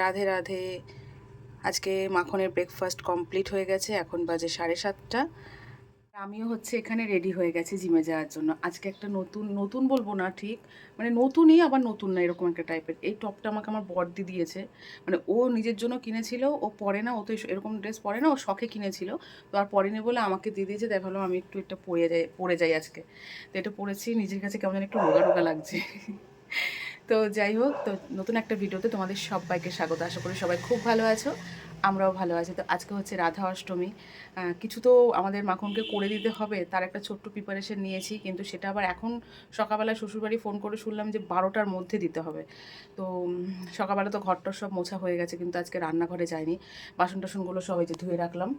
রাধে রাধে। আজকে মাখনের breakfast complete হয়ে গেছে, এখন বাজে সাড়ে সাতটা। আমিও হচ্ছে এখানে রেডি হয়ে গেছি জিমে যাওয়ার জন্য। আজকে একটা নতুন নতুন বলব না ঠিক মানে নতুনই আবার নতুন না এরকম একটা টাইপের এই টপটা আমাকে আমার বর্দি দিয়েছে। মানে ও নিজের জন্য কিনেছিল, ও পরে না, ও তো এরকম ড্রেস পরে না, ও শখে কিনেছিল। তো আর পরেনি বলে আমাকে দিয়ে দিয়েছে, তাই আমি একটু এটা পরে যাই পরে যাই আজকে। তো এটা পরেছি, নিজের কাছে কেমন একটু রোগা রোগা লাগছে। তো যাই হোক, তো নতুন একটা ভিডিওতে তোমাদের সবাইকে স্বাগত। আশা করি সবাই খুব ভালো আছো, আমরাও ভালো আছি। তো আজকে হচ্ছে রাধা অষ্টমী। কিছু তো আমাদের মাখনকে করে দিতে হবে, তার একটা ছোট্ট প্রিপারেশন নিয়েছি, কিন্তু সেটা আবার এখন সকালবেলা শ্বশুরবাড়ি ফোন করে শুনলাম যে বারোটার মধ্যে দিতে হবে। তো সকালবেলা তো ঘরটর সব মোছা হয়ে গেছে, কিন্তু আজকে রান্নাঘরে যায়নি বাসন টাসনগুলো সবাই যে ধুয়ে রাখলাম।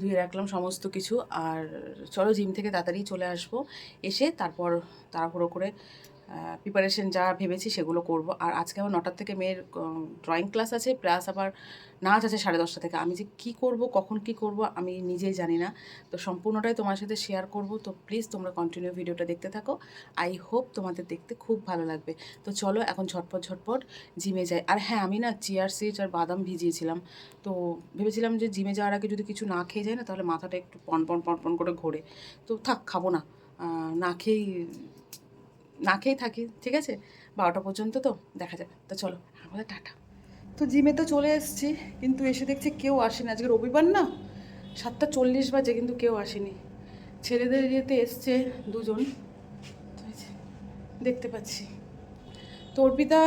ধুয়ে রাখলাম সমস্ত কিছু, আর চলো জিম থেকে তাড়াতাড়ি চলে আসব। এসে তারপর তাড়াহুড়ো করে প্রিপারেশন যা ভেবেছি সেগুলো করব। আর আজকে আমার নটার থেকে মেয়ের ড্রয়িং ক্লাস আছে প্লাস আবার নাচ আছে সাড়ে দশটা থেকে। আমি যে কী করব, কখন কি করব, আমি নিজেই জানি না। তো সম্পূর্ণটাই তোমার সাথে শেয়ার করব। তো প্লিজ তোমরা কন্টিনিউ ভিডিওটা দেখতে থাকো। আই হোপ তোমাদের দেখতে খুব ভালো লাগবে। তো চলো এখন ঝটপট ঝটপট জিমে যাই। আর হ্যাঁ আমি না চিয়ার সিড আর বাদাম ভিজিয়েছিলাম। তো ভেবেছিলাম যে জিমে যাওয়ার আগে যদি কিছু না খেয়ে যায় না, তাহলে মাথাটা একটু পন পন পন পন করে ঘোরে। তো থাক, খাব না। না খেয়েই না খেয়েই থাকি ঠিক আছে? বারোটা পর্যন্ত তো দেখা যাবে। তো চলো আমাদের টাটা। তো জিমে তো চলে এসেছি কিন্তু এসে দেখছি কেউ আসেনি। আজকে রবিবার না? সাতটা চল্লিশ বাজে কিন্তু কেউ আসেনি। ছেলেদের ইয়েতে এসছে দুজন। দেখতে পাচ্ছি। তো অর্পিতা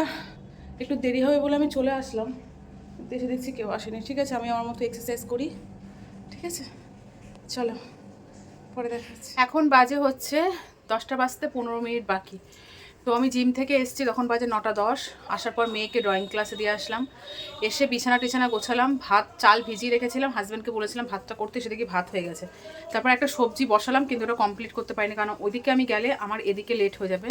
একটু দেরি হবে বলে আমি চলে আসলাম। এসে দেখছি কেউ আসেনি। ঠিক আছে আমি আমার মতো এক্সারসাইজ করি। ঠিক আছে? চলো পরে দেখা এখন বাজে হচ্ছে দশটা বাজতে পনেরো মিনিট বাকি। তো আমি জিম থেকে এসেছি, তখন বাজে নটা দশ। আসার পর মেয়েকে ড্রয়িং ক্লাসে দিয়ে আসলাম। এসে বিছানা টিছানা গোছালাম, ভাত, চাল ভিজিয়ে রেখেছিলাম। হাজব্যান্ডকে বলেছিলাম, ভাতটা করতে সেদিকে ভাত হয়ে গেছে। তারপর একটা সবজি বসালাম, কিন্তু ওটা কমপ্লিট করতে পারিনি, কারণ ওইদিকে আমি গেলে আমার এদিকে লেট হয়ে যাবে।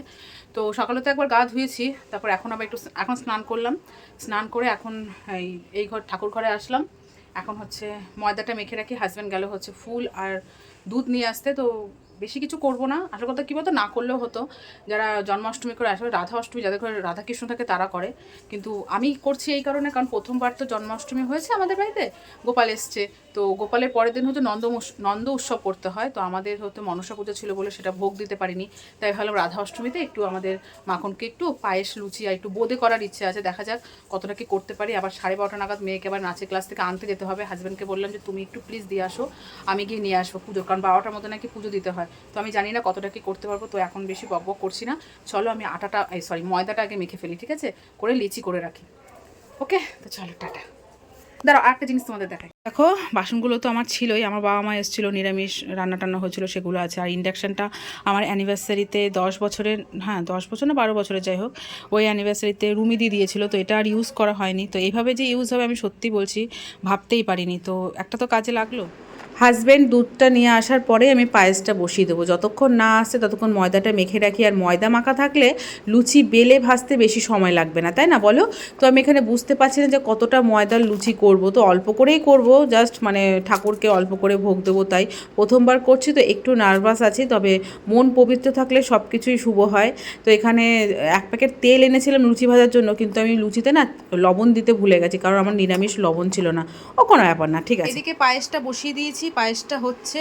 তো সকালে তো একবার গা ধুয়েছি, তারপর এখন আবার একটু এখন স্নান করলাম। স্নান করে এখন এই এই ঘর, ঠাকুর ঘরে আসলাম। এখন হচ্ছে ময়দাটা মেখে রাখি হাজব্যান্ড গেল হচ্ছে ফুল আর দুধ নিয়ে আসতে। তো বেশি কিছু করব না। আসল কথা কী বলতো? না করলেও হতো। যারা জন্মাষ্টমী করে আসলে রাধা অষ্টমী যাদের ঘরে রাধাকৃষ্ণ থাকে তারা করে। কিন্তু আমি করছি এই কারণে কারণ প্রথমবার তো জন্মাষ্টমী হয়েছে আমাদের বাড়িতে। গোপাল এসছে। তো গোপালের পরের দিন হচ্ছে নন্দ নন্দ উৎসব করতে হয়। তো আমাদের হয়তো মনসা পুজো ছিল বলে সেটা ভোগ দিতে পারিনি। তাই ভাবলাম রাধা অষ্টমীতে একটু আমাদের মাখনকে একটু পায়েস, লুচি আর একটু বোদে করার ইচ্ছে আছে। দেখা যাক কতটা কি করতে পারি। আবার সাড়ে বারোটা নাগাদ মেয়েকে আবার নাচের ক্লাস থেকে আনতে যেতে হবে। হাজব্যান্ডকে বললাম যে, তুমি একটু প্লিজ দিয়ে আসো। আমি গিয়ে নিয়ে আসব পুজোর কারণ বারোটার মধ্যে নাকি পুজো দিতে হয়। তো আমি জানি না কতটা কি করতে পারব, তো এখন বেশি বক বক করছি না। চলো আমি আটাটা সরি ময়দাটা আগে মেখে ফেলি, ঠিক আছে? করে লিচি করে রাখি। ওকে? তো চলো, টাটা। দাঁড়াও, আরেকটা জিনিস তোমাদের দেখাই। দেখো, বাসনগুলো তো আমার ছিলই, আমার বাবা মা এসেছিল, নিরামিষ রান্না টান্না হয়েছিল, সেগুলো আছে। আর ইন্ডাকশানটা আমার অ্যানিভার্সারিতে দশ বছরের হ্যাঁ দশ বছর না, বারো বছরের, যাই হোক, ওই অ্যানিভার্সারিতে রুমিদি দিয়েছিল, তো এটা আর ইউজ করা হয়নি। তো এইভাবে যে ইউজ হবে, আমি সত্যি বলছি, ভাবতেই পারিনি। তো একটা তো কাজে লাগল। হাজব্যান্ড দুধটা নিয়ে আসার পরে আমি পায়েসটা বসিয়ে দেবো। যতক্ষণ না আসছে ততক্ষণ ময়দাটা মেখে রাখি। আর ময়দা মাখা থাকলে লুচি বেলে ভাজতে বেশি সময় লাগবে না, তাই না বলো? তো আমি এখানে বুঝতে পারছি না যে কতটা ময়দার লুচি করব। তো অল্প করেই করব জাস্ট মানে ঠাকুরকে অল্প করে ভোগ দেবো তাই। প্রথমবার করছি তো একটু নার্ভাস আছি, তবে মন পবিত্র থাকলে সব কিছুই শুভ হয়। তো এখানে এক প্যাকেট তেল এনেছিলাম লুচি ভাজার জন্য, কিন্তু আমি লুচিতে না লবণ দিতে ভুলে গেছি, কারণ আমার নিরামিষ লবণ ছিল না। ও কোনো ব্যাপার না, ঠিক আছে। এদিকে পায়েসটা বসিয়ে দিয়েছি পায়েসটা হচ্ছে,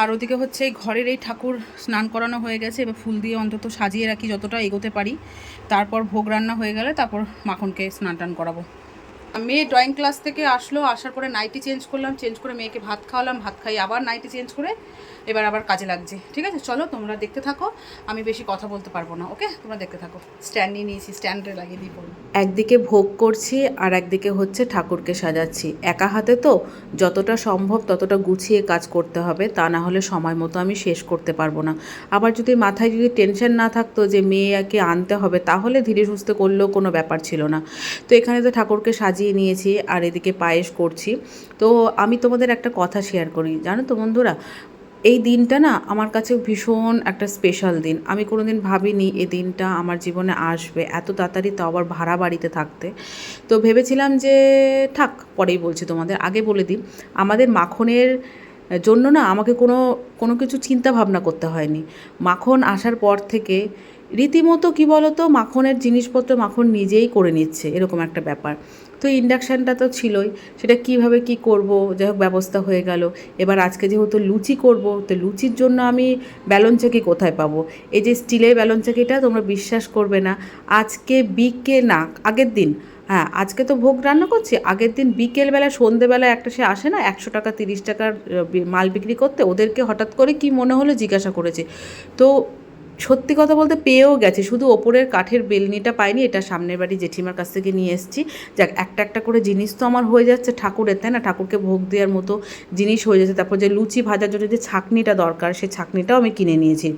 আর ওদিকে হচ্ছে এই ঘরের এই ঠাকুর স্নান করানো হয়ে গেছে, এবার ফুল দিয়ে অন্তত সাজিয়ে রাখি যতটা এগোতে পারি। তারপর ভোগ রান্না হয়ে গেলে তারপর মাখনকে স্নান টান করাবো। মেয়ে ড্রয়িং ক্লাস থেকে আসলো, আসার পরে নাইটি চেঞ্জ করলাম চেঞ্জ করে মেয়েকে ভাত খাওয়ালাম, ভাত খাই আবার নাইটি চেঞ্জ করে এবার আবার কাজে লাগছে। ঠিক আছে? চলো তোমরা দেখতে থাকো, আমি বেশি কথা বলতে পারব না ওকে তোমরা দেখতে থাকো। স্ট্যান্ড নিয়ে নিয়েছি স্ট্যান্ডে লাগিয়ে দিয়ে পড়ব একদিকে ভোগ করছি আর একদিকে হচ্ছে ঠাকুরকে সাজাচ্ছি। একা হাতে তো যতটা সম্ভব ততটা গুছিয়ে কাজ করতে হবে, তা না হলে সময় মতো আমি শেষ করতে পারব না। আবার যদি মাথায় যদি টেনশন না থাকতো যে মেয়েকে আনতে হবে, তাহলে ধীরে সুস্থে করলেও কোনো ব্যাপার ছিল না। তো এখানে তো ঠাকুরকে সাজিয়ে নিয়েছি আর এদিকে পায়েস করছি। তো আমি তোমাদের একটা কথা শেয়ার করি। জানো তো বন্ধুরা, এই দিনটা না আমার কাছে ভীষণ একটা স্পেশাল দিন। আমি কোনো দিন ভাবিনি এই দিনটা আমার জীবনে আসবে। এত তাড়াতাড়ি তো আবার ভাড়া বাড়িতে থাকতে। তো ভেবেছিলাম যে থাক, পরেই বলছি তোমাদের। আগে বলে দিই, আমাদের মাখনের জন্য না আমাকে কোনো কোনো কিছু চিন্তা ভাবনা করতে হয়নি। মাখন আসার পর থেকে রীতিমতো কী বলতো, মাখনের জিনিসপত্র মাখন নিজেই করে নিচ্ছে, এরকম একটা ব্যাপার। তো ইন্ডাকশানটা তো ছিলই, সেটা কীভাবে কি করব যাই হোক ব্যবস্থা হয়ে গেল। এবার আজকে যেহেতু লুচি করব, তো লুচির জন্য আমি ব্যালন চাকি কোথায় পাবো? এই যে স্টিলের ব্যালন চাকিটা তোমরা বিশ্বাস করবে না, আজকে বিকে না, আগের দিন হ্যাঁ আজকে তো ভোগ রান্না করছি, আগের দিন বিকেলবেলা, সন্ধেবেলা একটা সে আসে না, একশো টাকা, তিরিশ টাকার মাল বিক্রি করতে, ওদেরকে হঠাৎ করে কি মনে হলো জিজ্ঞাসা করেছে। তো সত্যি কথা বলতে পেয়েও গেছে। শুধু ওপরের কাঠের বেলনিটা পাইনি, এটা সামনের বাড়ি জেঠিমার কাছ থেকে নিয়ে এসেছি। যাক, একটা একটা করে জিনিস তো আমার হয়ে যাচ্ছে ঠাকুরের, তাই না? ঠাকুরকে ভোগ দেওয়ার মতো জিনিস হয়ে যাচ্ছে। তারপর যে লুচি ভাজার জন্য যে ছাকনিটা দরকার সেই ছাকনিটাও আমি কিনে নিয়েছি।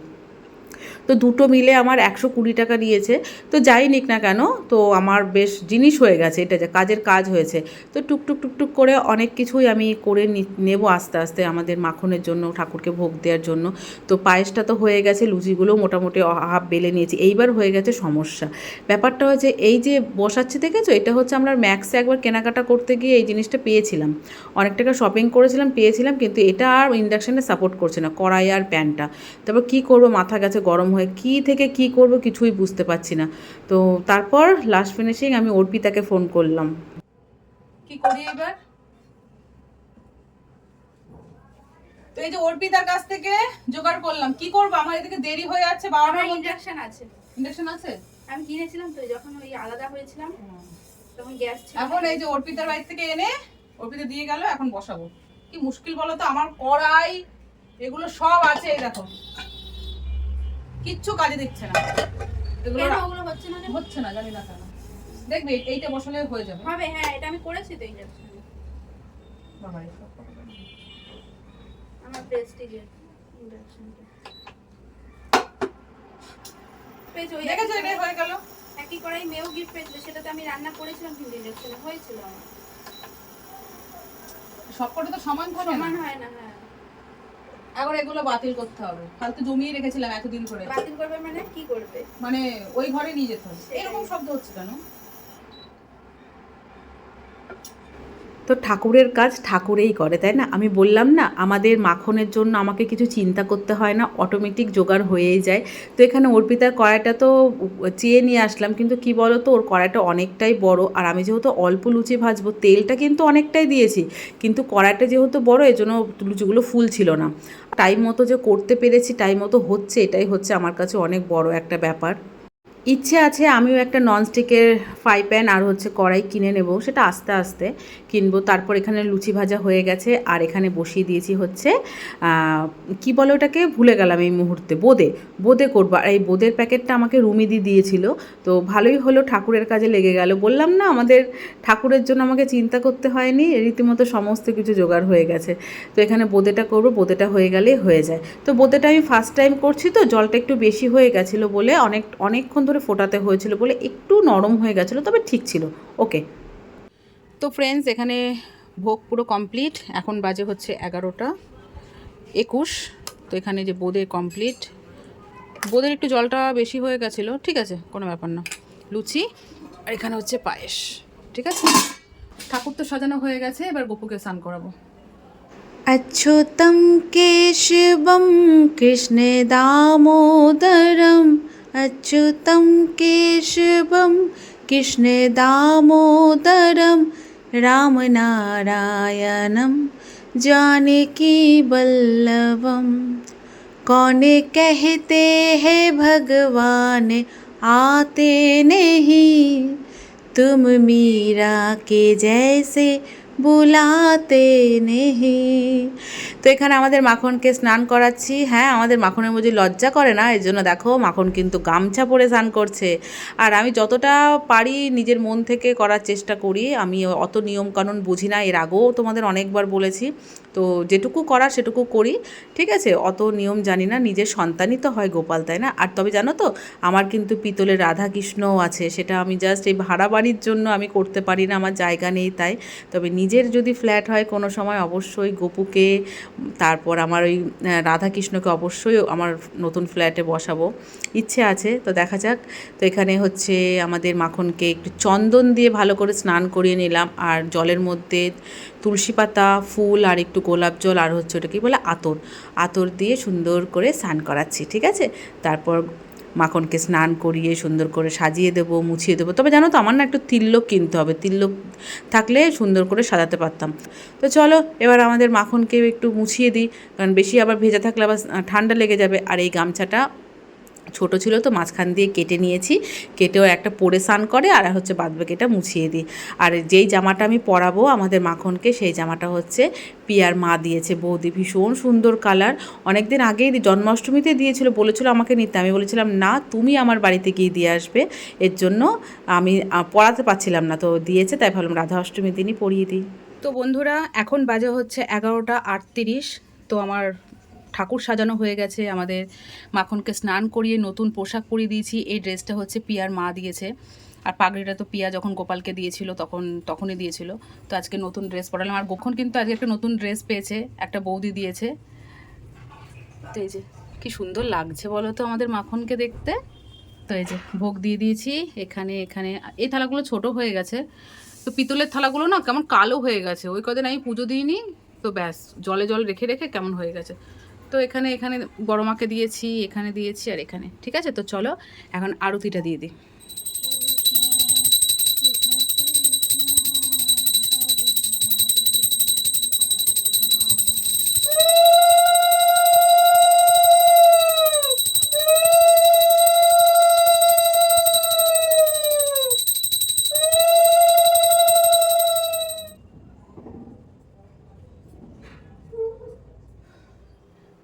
তো দুটো মিলে আমার একশো কুড়ি টাকা নিয়েছে। তো যাই নিক না কেন, তো আমার বেশ জিনিস হয়ে গেছে এটা যে কাজের কাজ হয়েছে। তো টুকটুক টুকটুক করে অনেক কিছুই আমি করে নেব আস্তে আস্তে আমাদের মাখনের জন্য, ঠাকুরকে ভোগ দেওয়ার জন্য। তো পায়েসটা তো হয়ে গেছে লুচিগুলো মোটামুটি হাফ বেলে নিয়েছি। এইবার হয়ে গেছে সমস্যা। ব্যাপারটা হচ্ছে এই যে বসাচ্ছি, দেখেছ? এটা হচ্ছে আমরা ম্যাক্সে একবার কেনাকাটা করতে গিয়ে এই জিনিসটা পেয়েছিলাম। অনেক টাকা শপিং করেছিলাম, পেয়েছিলাম, কিন্তু এটা আর ইন্ডাকশানে সাপোর্ট করছে না, কড়াই আর প্যানটা। তারপর কী করব? মাথা গেছে গরম হয়ে কী থেকে কি করব কিছুই বুঝতে পারছি না। তো তারপর লাস্ট ফিনিশিং আমি অর্পিতাকে ফোন করলাম। কি করি এবার? তো এই যে অর্পিতার কাছ থেকে জোগাড় করলাম। কি করব? আমার এদিকে দেরি হয়ে যাচ্ছে বারোটার মধ্যে ইন্ডাকশন আছে। ইন্ডাকশন আছে? আমি কিনেছিলাম তো যখন ওই আলাদা হয়েছিলাম তখন গ্যাস ছিল। এখন এই যে অর্পিতার বাড়ি থেকে এনে অর্পিতা দিয়ে গেল এখন বসাবো। কি মুশকিল বলো তো আমার কড়াই এগুলো সব আছে এই দেখো। কিচ্ছু কাজে দিচ্ছে না। এগুলো ওগুলো হচ্ছে না হচ্ছে না জানি না কেন। দেখবে এইটা বসালে হয়ে যাবে। হবে হ্যাঁ এটা আমি করেছি তো ইন্ডাকশন বাবা, এই সব কথা বলে। আমার প্রেস্টিজের ইন্ডাকশনটা পেয়েছি ওই দেখেছ এটা হয়ে গেল? একই কড়াই মেয়েও গিফট পেয়েছিল সেটাতে আমি রান্না করেছিলাম কিন্তু হয়েছিল আমার। সবকটা তো সমান থাকে সমান হয় না হ্যাঁ। এখন এগুলো বাতিল করতে হবে। ফালতু জমিয়ে রেখেছিলাম এতদিন করে বাতিল করবে মানে? কি করবে? মানে ওই ঘরে নিয়ে যেতে হবে। এরকম শব্দ হচ্ছে কেন? তো ঠাকুরের কাজ ঠাকুরেই করে, তাই না? আমি বললাম না, আমাদের মাখনের জন্য আমাকে কিছু চিন্তা করতে হয় না অটোমেটিক জোগাড় হয়েই যায়। তো এখানে অর্পিতার কড়াইটা তো চেয়ে নিয়ে আসলাম, কিন্তু কি বলো তো ওর কড়াইটা অনেকটাই বড়। আর আমি যেহেতু অল্প লুচি ভাজবো, তেলটা কিন্তু অনেকটাই দিয়েছি, কিন্তু কড়াইটা যেহেতু বড় এই জন্য লুচিগুলো ফুল ছিল না। টাইম মতো যে করতে পেরেছি, টাইম মতো হচ্ছে, এটাই হচ্ছে আমার কাছে অনেক বড় একটা ব্যাপার। ইচ্ছে আছে আমিও একটা ননস্টিকের ফ্রাই প্যান আর হচ্ছে কড়াই কিনে নেব, সেটা আস্তে আস্তে কিনবো। তারপর এখানে লুচি ভাজা হয়ে গেছে আর এখানে বসিয়ে দিয়েছি হচ্ছে কি বলে ওটাকে? ভুলে গেলাম এই মুহূর্তে, বোদে বোদে করব। আর এই বোদের প্যাকেটটা আমাকে রুমিদি দিয়েছিল, তো ভালোই হলো, ঠাকুরের কাজে লেগে গেল। বললাম না, আমাদের ঠাকুরের জন্য আমাকে চিন্তা করতে হয়নি, রীতিমতো সমস্ত কিছু জোগাড় হয়ে গেছে। তো এখানে বোদেটা করব, বোদেটা হয়ে গেলেই হয়ে যায়। তো বোদেটা আমি ফার্স্ট টাইম করছি তো, জলটা একটু বেশি হয়ে গেছিল বলে অনেক, অনেকক্ষণ ধরে ফোটাতে হয়েছিল বলে একটু নরম হয়ে গেছিলো তবে ঠিক ছিল ওকে তো ফ্রেন্ডস এখানে ভোগ পুরো কমপ্লিট এখন বাজে হচ্ছে এগারোটা একুশ তো এখানে যে বোঁদে কমপ্লিট বোঁদের একটু জলটা বেশি হয়ে গেছিলো ঠিক আছে কোনো ব্যাপার না লুচি আর এখানে হচ্ছে পায়েস ঠিক আছে ঠাকুর তো সাজানো হয়ে গেছে এবার গপুকে স্নান করাবো अच्युतं केशवं कृष्णदामोदरम् अच्युतं केशवं कृष्णदामोदरं रामनारायणं जानकीवल्लभम् कौन कहते हैं भगवान, आते नहीं। तुम मीरा के जैसे बुलाते नहीं। তো এখানে আমাদের মাখনকে স্নান করাচ্ছি। হ্যাঁ আমাদের মাখনের মধ্যে লজ্জা করে না এর জন্য দেখো মাখন কিন্তু গামছা পরে স্নান করছে। আর আমি যতটা পারি নিজের মন থেকে করার চেষ্টা করি। আমি অত নিয়মকানুন বুঝি না, এর আগেও তোমাদের অনেকবার বলেছি। তো যেটুকু করার সেটুকু করি, ঠিক আছে? অত নিয়ম জানি না, নিজের সন্তানই তো হয় গোপাল, তাই না? আর তবে জানো তো, আমার কিন্তু পিতলের রাধা কৃষ্ণও আছে, সেটা আমি জাস্ট এই ভাড়া বাড়ির জন্য আমি করতে পারি না, আমার জায়গা নেই তাই। তবে নিজের যদি ফ্ল্যাট হয় কোনো সময় অবশ্যই গোপুকে, তারপর আমার ওই রাধাকৃষ্ণকে অবশ্যই আমার নতুন ফ্ল্যাটে বসাবো। ইচ্ছে আছে, তো দেখা যাক। তো এখানে হচ্ছে আমাদের মাখনকে একটু চন্দন দিয়ে ভালো করে স্নান করিয়ে নিলাম, আর জলের মধ্যে তুলসী পাতা, ফুল, আর একটু গোলাপ জল আর হচ্ছে ওটা কি বলে আতর। আতর দিয়ে সুন্দর করে স্নান করাচ্ছি, ঠিক আছে? তারপর মাখনকে স্নান করিয়ে সুন্দর করে সাজিয়ে দেবো, মুছিয়ে দেবো। তবে জানো তো, আমার না একটু তিল্লক কিনতে হবে। তিল্লক থাকলে সুন্দর করে সাজাতে পারতাম। তো চলো, এবার আমাদের মাখনকে একটু মুছিয়ে দিই। কারণ বেশি আবার ভেজা থাকলে আবার ঠান্ডা লেগে যাবে। আর এই গামছাটা ছোট ছিল তো মাঝখান দিয়ে কেটে নিয়েছি। কেটেও একটা পরে স্নান করে আর হচ্ছে বাদবাকিটা মুছিয়ে দিই। আর যেই জামাটা আমি পরাবো আমাদের মাখনকে সেই জামাটা হচ্ছে পিয়ার মা দিয়েছে। বৌদি ভীষণ সুন্দর কালার। অনেক দিন আগেই জন্মাষ্টমীতে দিয়েছিল, বলেছিল আমাকে নিতে। আমি বলেছিলাম, না, তুমি আমার বাড়িতে গিয়ে দিয়ে আসবে। এর জন্য আমি পড়াতে পারছিলাম না। তো দিয়েছে, তাই ভাবলাম রাধা অষ্টমীর দিনই পরিয়ে দিই। তো বন্ধুরা, এখন বাজে হচ্ছে এগারোটা আটত্রিশ। তো আমার ঠাকুর সাজানো হয়ে গেছে, আমাদের মাখনকে স্নান করিয়ে নতুন পোশাক পরিয়ে দিয়েছি, এই ড্রেসটা হচ্ছে পিয়ার মা দিয়েছে। আর পাগড়িটা তো পিয়া যখন গোপালকে দিয়েছিল তখন, তখনই দিয়েছিল। তো আজকে নতুন ড্রেস পরালাম। আর গোখন কিন্তু আজকে একটা নতুন ড্রেস পেয়েছে, একটা বৌদি দিয়েছে। তো এই যে, কি সুন্দর লাগছে বলো তো আমাদের মাখনকে দেখতে? তো এই যে, ভোগ দিয়ে দিয়েছি, এখানে এখানে, এই থালাগুলো ছোট হয়ে গেছে। তো পিতলের থালাগুলো না কেমন কালো হয়ে গেছে। ওই কদিন আমি পুজো দিইনি, তো ব্যাস, জলে জল রেখে রেখে কেমন হয়ে গেছে। তো এখানে এখানে বড় মাকে দিয়েছি, এখানে দিয়েছি আর এখানে। ঠিক আছে? তো চলো, এখন আরতিটা দিয়ে দিই।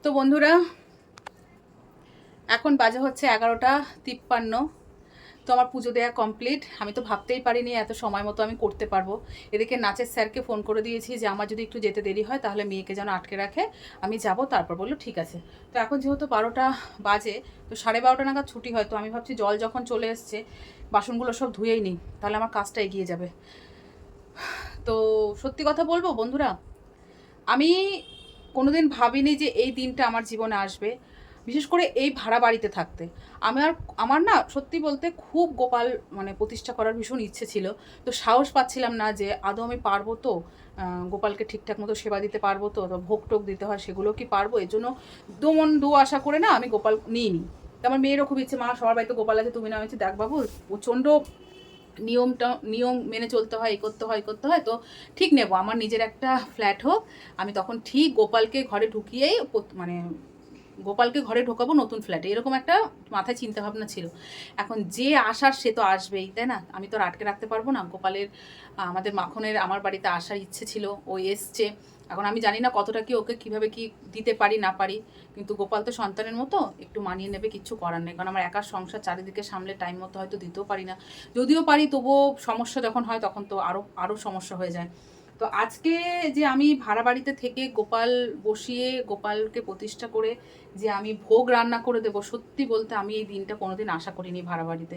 তো বন্ধুরা, এখন বাজে হচ্ছে এগারোটা তিপ্পান্ন। তো আমার পুজো দেওয়া কমপ্লিট। আমি তো ভাবতেই পারিনি এত সময় মতো আমি করতে পারব। এদিকে নাচের স্যারকে ফোন করে দিয়েছি যে, আমার যদি একটু যেতে দেরি হয়, তাহলে মেয়েকে যেন আটকে রাখে। আমি যাব, তারপর বলল, ঠিক আছে। তো এখন যেহেতু বারোটা বাজে, তো সাড়ে বারোটা নাগাদ ছুটি হয়। তো আমি ভাবছি জল যখন চলে এসছে, বাসনগুলো সব ধুয়েই নিই, তাহলে আমার কাজটা এগিয়ে যাবে। তো সত্যি কথা বলব বন্ধুরা, আমি কোনোদিন ভাবিনি যে এই দিনটা আমার জীবনে আসবে বিশেষ করে এই ভাড়া বাড়িতে থাকতে। আমার আমার না সত্যি বলতে খুব গোপাল মানে প্রতিষ্ঠা করার ভীষণ ইচ্ছে ছিল। তো সাহস পাচ্ছিলাম না যে আদৌ আমি পারব তো গোপালকে ঠিকঠাক মতো সেবা দিতে পারব তো তো ভোগ টোক দিতে হয় সেগুলো কি পারব? এর জন্য দু মন দু আশা করে না আমি গোপাল নিইনি। আমার মেয়েরও খুব ইচ্ছে মা সবার বাড়িতে গোপাল আছে তুমি না আমি বলছি, দেখ বাবু প্রচণ্ড নিয়মটা, নিয়ম মেনে চলতে হয়, এ করতে হয় করতে হয়, তো ঠিক নেব। আমার নিজের একটা ফ্ল্যাট হোক, আমি তখন ঠিক গোপালকে ঘরে ঢুকিয়েই মানে গোপালকে ঘরে ঢোকাবো নতুন ফ্ল্যাটে এরকম একটা মাথায় চিন্তা ভাবনা ছিল। এখন যে আসার সে তো আসবেই, তাই না? আমি তো আর আটকে রাখতে পারব না। গোপালের আমাদের মাখনের, আমার বাড়িতে আসার ইচ্ছে ছিল, ও এসছে। এখন আমি জানি না কতটা কি ওকে কীভাবে কি দিতে পারি, না পারি। কিন্তু গোপাল তো সন্তানের মতো, একটু মানিয়ে নেবে, কিচ্ছু করার নেই। কারণ আমার একার সংসার চারিদিকে সামলে টাইম মতো হয়তো দিতেও পারি না। যদিও পারি, তবুও সমস্যা যখন হয়, তখন তো আরও আরও সমস্যা হয়ে যায়। তো আজকে যে আমি ভাড়া বাড়িতে থেকে গোপাল বসিয়ে গোপালকে প্রতিষ্ঠা করে যে আমি ভোগ রান্না করে দেবো, সত্যি বলতে আমি এই দিনটা কোনোদিন আশা করিনি ভাড়া বাড়িতে।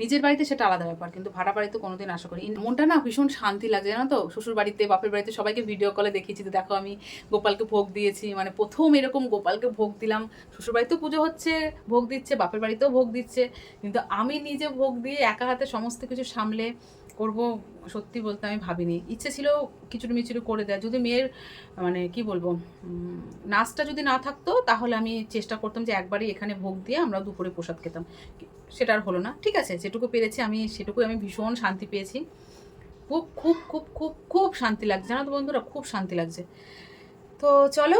নিজের বাড়িতে সেটা আলাদা ব্যাপার, কিন্তু ভাড়া বাড়িতে কোনোদিন আশা করি মনটা না ভীষণ শান্তি লাগে, জানো তো? শ্বশুর বাড়িতে, বাপের বাড়িতে সবাইকে ভিডিও কলে দেখিয়েছি দেখো আমি গোপালকে ভোগ দিয়েছি মানে প্রথম এরকম গোপালকে ভোগ দিলাম। শ্বশুর বাড়িতেও পুজো হচ্ছে, ভোগ দিচ্ছে, বাপের বাড়িতেও ভোগ দিচ্ছে, কিন্তু আমি নিজে ভোগ দিয়ে একা হাতে সমস্ত কিছু সামলে করব সত্যি বলতে আমি ভাবিনি। ইচ্ছে ছিল খিচুড়ি মিচুড়ি করে দেয়। যদি মেয়ের মানে কি বলব নাচটা যদি না থাকতো, তাহলে আমি চেষ্টা করতাম যে একবারই এখানে ভোগ দিয়ে আমরা দুপুরে প্রসাদ খেতাম। সেটা আর হলো না। ঠিক আছে, যেটুকু পেরেছি আমি সেটুকু আমি ভীষণ শান্তি পেয়েছি। খুব খুব খুব খুব খুব শান্তি লাগছে। জানো তো বন্ধুরা, খুব শান্তি লাগছে। তো চলো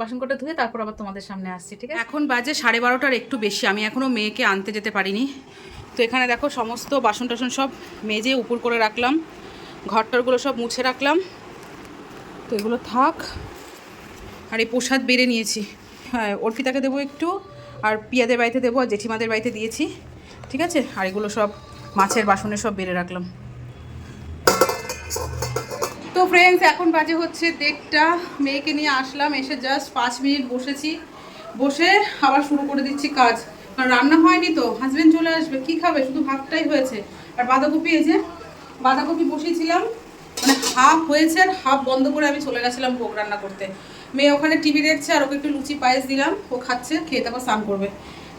বাসন কটা ধুয়ে তারপর আবার তোমাদের সামনে আসছি, ঠিক আছে? এখন বাজে সাড়ে বারোটার একটু বেশি। আমি এখনও মেয়েকে আনতে যেতে পারিনি। তো এখানে দেখো সমস্ত বাসন টাসন সব মেজে উপর করে রাখলাম। ঘরটরগুলো সব মুছে রাখলাম। তো এগুলো থাক। আর এই প্রসাদ বেড়ে নিয়েছি। হ্যাঁ অর্পিতাকে দেবো একটু, আর পিয়াদের বাড়িতে দেবো, আর জেঠিমাদের বাড়িতে দিয়েছি, ঠিক আছে? আর এগুলো সব মাছের বাসনে সব বেড়ে রাখলাম। তো ফ্রেন্ডস এখন বাজে হচ্ছে দেড়টা। মেয়েকে নিয়ে আসলাম, এসে জাস্ট পাঁচ মিনিট বসেছি। বসে আবার শুরু করে দিচ্ছি কাজ। কারণ রান্না হয়নি তো হাজবেন্ড চলে আসবে, কি খাবে? শুধু ভাতটাই হয়েছে। আর বাঁধাকপি, এই যে বাঁধাকপি বসিয়েছিলাম মানে হাফ হয়েছে আর হাফ বন্ধ করে আমি চলে গেছিলাম ভোগ রান্না করতে। মেয়ে ওখানে টিভি দেখছে আর ওকে একটু লুচি, পায়েস দিলাম, ও খাচ্ছে, খেয়ে তারপর স্নান করবে।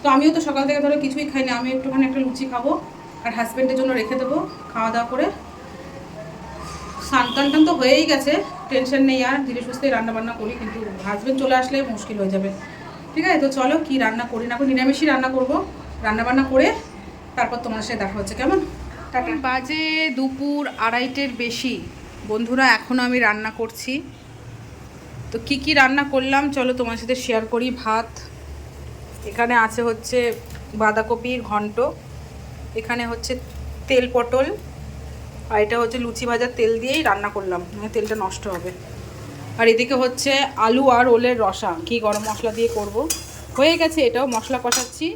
তো আমিও তো সকাল থেকে ধরো কিছুই খাইনি আমি একটুখানি একটা লুচি খাব আর হাজব্যান্ডের জন্য রেখে দেবো, খাওয়া দাওয়া করে স্নান টান তো হয়েই গেছে। টেনশন নেই আর, ধীরে সুস্থে রান্না বান্না করি, কিন্তু হাজবেন্ড চলে আসলে মুশকিল হয়ে যাবে। ঠিক আছে? তো চলো, কি রান্না করি না করি, নিরামিষই রান্না করব। রান্না বান্না করে তারপর তোমার সাথে দেখা হচ্ছে, কেমন? টাটা। বাজে দুপুর আড়াইটের বেশি। বন্ধুরা এখনও আমি রান্না করছি। তো কি কি রান্না করলাম, চলো তোমার সাথে শেয়ার করি ভাত। এখানে আছে হচ্ছে বাঁধাকপির ঘন্ট। এখানে হচ্ছে তেল পটল। আর এটা হচ্ছে লুচি ভাজার তেল দিয়েই রান্না করলাম মানে তেলটা নষ্ট হবে। আর এদিকে হচ্ছে আলু আর ওলের রসা, কি গরম মশলা দিয়ে করব। হয়ে গেছে এটাও, মশলা কষাচ্ছি।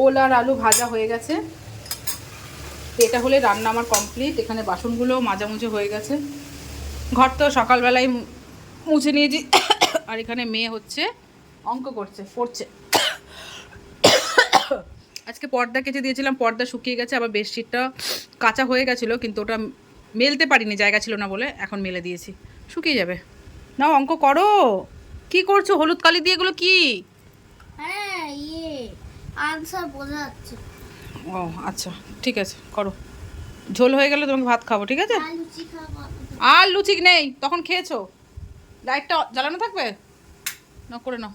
ওল আর আলু ভাজা হয়ে গেছে। এটা হলে রান্না আমার কমপ্লিট, এখানে বাসনগুলো মাঝামুঝে হয়ে গেছে। ঘর তো সকালবেলায় মুছে নিয়েছি। আর এখানে মেয়ে হচ্ছে, অঙ্ক করছে, পড়ছে। আজকে পর্দা কেচে দিয়েছিলাম পর্দা শুকিয়ে গেছে আবার বেডশিটটা কাঁচা হয়ে গেছিল কিন্তু ওটা মেলতে পারিনি জায়গা ছিল না বলে এখন মেলে দিয়েছি। শুকিয়ে যাবে। নাও অঙ্ক করো। কি করছ? হলুদ কালি দিয়ে এগুলো কি? হ্যাঁ ইয়ে আনসার ও আচ্ছা ঠিক আছে করো। ঝোল হয়ে গেলে তোমাকে ভাত খাব ঠিক আছে? আর লুচি নেই তখন খেয়েছো। লাইটটা জ্বালানো থাকবে? না করে নাও।